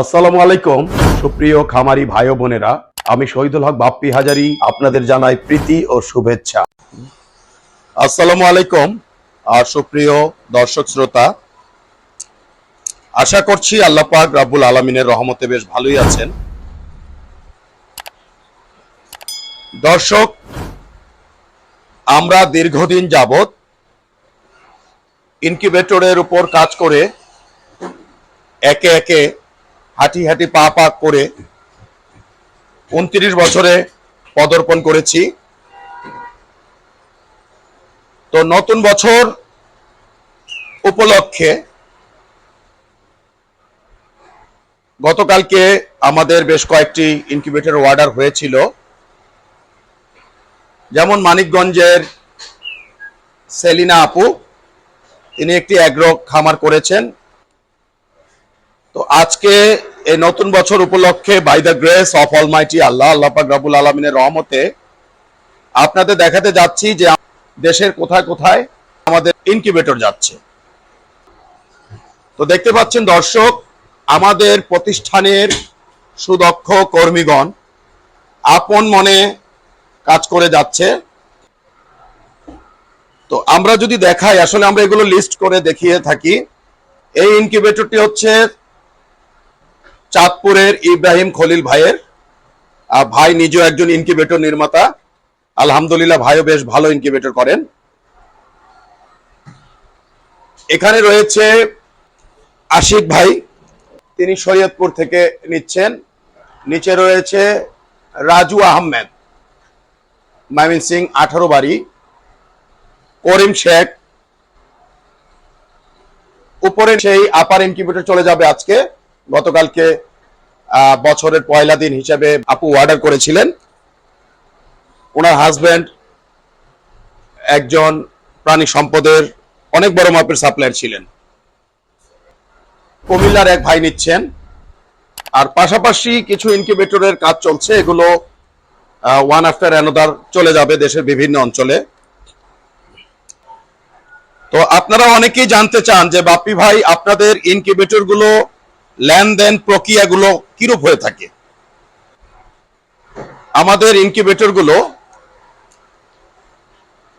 আসসালামু আলাইকুম। সুপ্রিয় খামারি ভাই বোনেরা, আমি শহীদুল হক বাপ্পি হাজারি, আপনাদের জানাই প্রীতি ও শুভেচ্ছা। আসসালামু আলাইকুম। আর সুপ্রিয় দর্শক শ্রোতা, আশা করছি আল্লাহ পাক রাব্বুল আলমিনের রহমতে বেশ ভালোই আছেন। দর্শক, আমরা দীর্ঘদিন যাবত ইনকিউবেটরের উপর কাজ করে একে একে হাঁটি হাঁটি পা পা করে উনত্রিশ বছরে পদার্পণ করেছি। তো নতুন বছর উপলক্ষে গতকালকে আমাদের বেশ কয়েকটি ইনকিউবেটর অর্ডার হয়েছিল। যেমন মানিকগঞ্জের সেলিনা আপু, তিনি একটি অ্যাগ্রো খামার করেছেন। তো আজকে এই নতুন বছর উপলক্ষে by the grace of almighty Allah আল্লাহ পাক রাবুল আলমিনের রহমতে আপনাদের দেখাতে যাচ্ছি যে দেশের কোথায় কোথায় আমাদের ইনকিউবেটর যাচ্ছে। তো দেখতে পাচ্ছেন দর্শক, আমাদের প্রতিষ্ঠানের সুদক্ষ কর্মীগণ আপন মনে কাজ করে যাচ্ছে। তো আমরা যদি দেখাই, আসলে আমরা এগুলো লিস্ট করে দেখিয়ে থাকি। এই ইনকিউবেটরটি হচ্ছে চাঁদপুরের ইব্রাহিম খলিল ভাইয়ের ভাই নিজেও একজন ইনকিউবেটর নির্মাতা। আলহামদুলিল্লাহ ভাইও বেশ ভালো ইনকিউবেটর করেন। এখানে রয়েছে আশিক ভাই, তিনি শরীয়তপুর থেকে নিচ্ছেন। নিচে রয়েছে রাজু আহমেদ মাইমিন সিং আঠারো বাড়ি, করিম শেখ। উপরে সেই আপার ইনকিউবেটর চলে যাবে আজকে। গতকালকে বছরের পয়লা দিন হিসেবে আপু অর্ডার করেছিলেন। ওনার হাজবেন্ড একজন প্রাণী সম্পদের অনেক বড় মাপের সাপ্লায়ার ছিলেন। কুমিল্লার এক ভাই নিচ্ছেন। আর পাশাপাশি কিছু ইনকিউবেটরের কাজ চলছে। এগুলো ওয়ান আফটার অ্যানোদার চলে যাবে দেশের বিভিন্ন অঞ্চলে। তো আপনারা অনেকেই জানতে চান যে বাপ্পি ভাই, আপনাদের ইনকিউবেটরগুলো লেনদেন প্রক্রিয়াগুলো কিরূপ হয়ে থাকে? আমাদের ইনকিউবেটরগুলো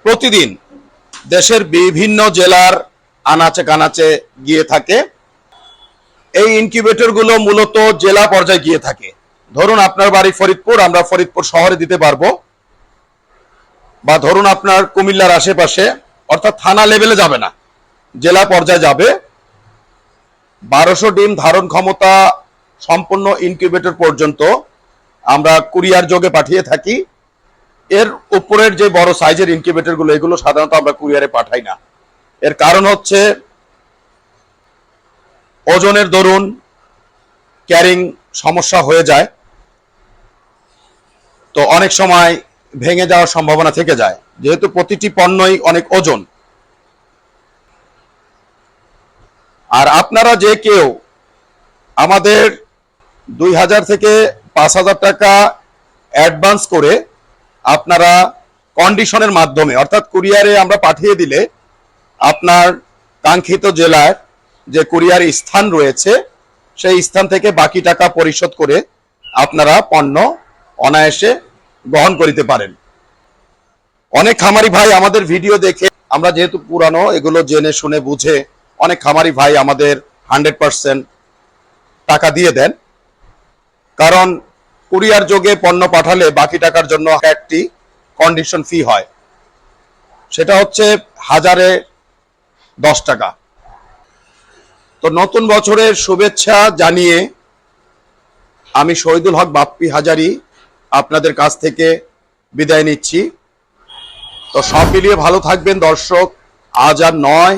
প্রতিদিন দেশের বিভিন্ন জেলার আনাচে কানাচে গিয়ে থাকে। এই ইনকিউবেটরগুলো মূলত জেলা পর্যায়ে গিয়ে থাকে। ধরুন আপনার বাড়ি ফরিদপুর, আমরা ফরিদপুর শহরে দিতে পারব। বা ধরুন আপনার কুমিল্লার আশেপাশে, অর্থাৎ থানা লেভেলে যাবে না, জেলা পর্যায়ে যাবে। বারোশো ডিম ধারণ ক্ষমতা সম্পন্ন ইনকিউবেটর পর্যন্ত আমরা কুরিয়ার যোগে পাঠিয়ে থাকি। এর উপরের যে বড় সাইজের ইনকিউবেটরগুলো এগুলো সাধারণত আমরা কুরিয়ারে পাঠাই না। এর কারণ হচ্ছে ওজনের দরুন ক্যারিং সমস্যা হয়ে যায়। তো অনেক সময় ভেঙে যাওয়ার সম্ভাবনা থেকে যায়। যেহেতু প্রতিটি পণ্যই অনেক ওজন আর আপনারা যে কেউ আমাদের দুই হাজার থেকে পাঁচ হাজার টাকা অ্যাডভান্স করে আপনারা কন্ডিশনের মাধ্যমে, অর্থাৎ কুরিয়ারে আমরা পাঠিয়ে দিলে আপনার কাঙ্ক্ষিত জেলার যে কুরিয়ার স্থান রয়েছে, সেই স্থান থেকে বাকি টাকা পরিশোধ করে আপনারা পণ্য অনায়াসে গ্রহণ করিতে পারেন। অনেক খামারি ভাই আমাদের ভিডিও দেখে, আমরা যেহেতু পুরানো, এগুলো জেনে শুনে বুঝে অনেক খামারি ভাই আমাদের হান্ড্রেড পার্সেন্ট টাকা দিয়ে দেন। কারণ কুরিয়ার যোগে পণ্য পাঠালে বাকি টাকার জন্য একটি কন্ডিশন ফি হয়। সেটা হচ্ছে হাজারে দশ টাকা। তো নতুন বছরের শুভেচ্ছা জানিয়ে আমি শহীদুল হক বাপ্পি হাজারি আপনাদের কাছ থেকে বিদায় নিচ্ছি। তো সব মিলিয়ে ভালো থাকবেন দর্শক। আজ আর নয়